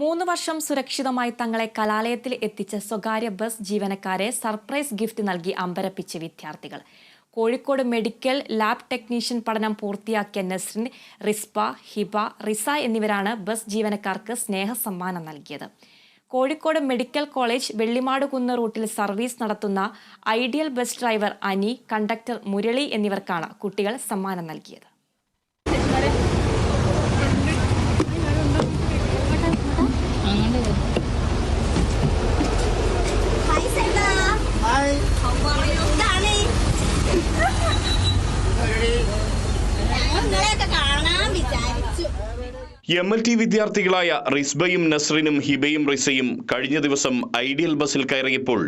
മൂന്ന് വർഷം സുരക്ഷിതമായി തങ്ങളെ കലാലയത്തിൽ എത്തിച്ച സ്വകാര്യ ബസ് ജീവനക്കാരെ സർപ്രൈസ് ഗിഫ്റ്റ് നൽകി അമ്പരപ്പിച്ച് വിദ്യാർത്ഥികൾ. കോഴിക്കോട് മെഡിക്കൽ ലാബ് ടെക്നീഷ്യൻ പഠനം പൂർത്തിയാക്കിയ നസ്രിൻ റിസ്പ ഹിബ റിസ എന്നിവരാണ് ബസ് ജീവനക്കാർക്ക് സ്നേഹ സമ്മാനം നൽകിയത്. കോഴിക്കോട് മെഡിക്കൽ കോളേജ് വെള്ളിമാടുകുന്ന് റൂട്ടിൽ സർവീസ് നടത്തുന്ന ideal bus driver Ani conductor Murali എന്നിവർക്കാണ് കുട്ടികൾ സമ്മാനം നൽകിയത്. എം എൽ ടി വിദ്യാർത്ഥികളായ റിസ്ബയും നസ്രിനും ഹിബയും റിസയും കഴിഞ്ഞ ദിവസം ഐഡിയൽ ബസ്സിൽ കയറിയപ്പോൾ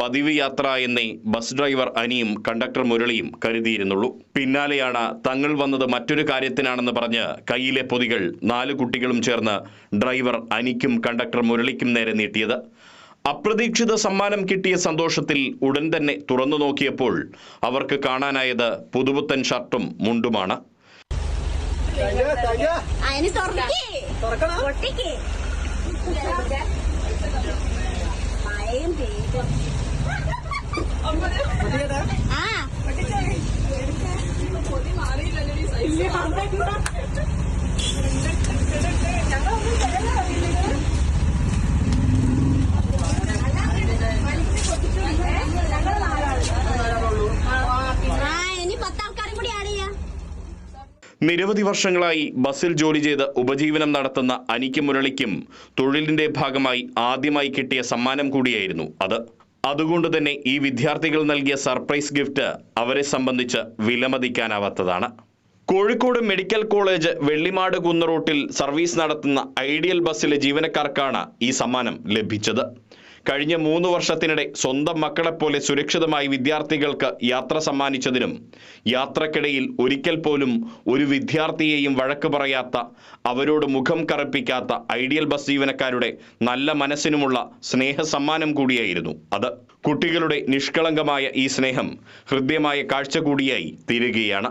പതിവ് യാത്ര എന്നേ ബസ് ഡ്രൈവർ അനിയും കണ്ടക്ടർ മുരളിയും കരുതിയിരുന്നുള്ളൂ. പിന്നാലെയാണ് തങ്ങൾ വന്നത് മറ്റൊരു കാര്യത്തിനാണെന്ന് പറഞ്ഞ് കയ്യിലെ പൊതികൾ നാല് കുട്ടികളും ചേർന്ന് ഡ്രൈവർ അനിക്കും കണ്ടക്ടർ മുരളിക്കും നേരെ നീട്ടിയത്. അപ്രതീക്ഷിത സമ്മാനം കിട്ടിയ സന്തോഷത്തിൽ ഉടൻ തന്നെ തുറന്നു നോക്കിയപ്പോൾ അവർക്ക് കാണാനായത് പുതുപുത്തൻ ഷർട്ടും മുണ്ടുമാണ്. അതിന് തുറക്കേ. പൊട്ടിക്കേ. മഴയും പെയ്തു ആ. ആ നിരവധി വർഷങ്ങളായി ബസ്സിൽ ജോലി ചെയ്ത് ഉപജീവനം നടത്തുന്ന അനിക്ക് മുരളിക്കും തൊഴിലിന്റെ ഭാഗമായി ആദ്യമായി കിട്ടിയ സമ്മാനം കൂടിയായിരുന്നു അത്. അതുകൊണ്ട് തന്നെ ഈ വിദ്യാർത്ഥികൾ നൽകിയ സർപ്രൈസ് ഗിഫ്റ്റ് അവരെ സംബന്ധിച്ച് വിലമതിക്കാനാവാത്തതാണ്. Kozhikode medical college Vellimadukunnu റൂട്ടിൽ സർവീസ് നടത്തുന്ന ഐഡിയൽ ബസ്സിലെ ജീവനക്കാർക്കാണ് ഈ സമ്മാനം ലഭിച്ചത്. കഴിഞ്ഞ മൂന്ന് വർഷത്തിനിടെ സ്വന്തം മക്കളെപ്പോലെ സുരക്ഷിതമായി വിദ്യാർത്ഥികൾക്ക് യാത്ര സമ്മാനിച്ചതിനും യാത്രക്കിടയിൽ ഒരിക്കൽ പോലും ഒരു വിദ്യാർത്ഥിയെയും വഴക്ക് പറയാത്ത അവരോട് മുഖം കറുപ്പിക്കാത്ത ഐഡിയൽ ബസ് ജീവനക്കാരുടെ നല്ല മനസ്സിനുമുള്ള സ്നേഹ സമ്മാനം കൂടിയായിരുന്നു അത്. കുട്ടികളുടെ നിഷ്കളങ്കമായ ഈ സ്നേഹം ഹൃദ്യമായ കാഴ്ച കൂടിയായി തീരുകയാണ്.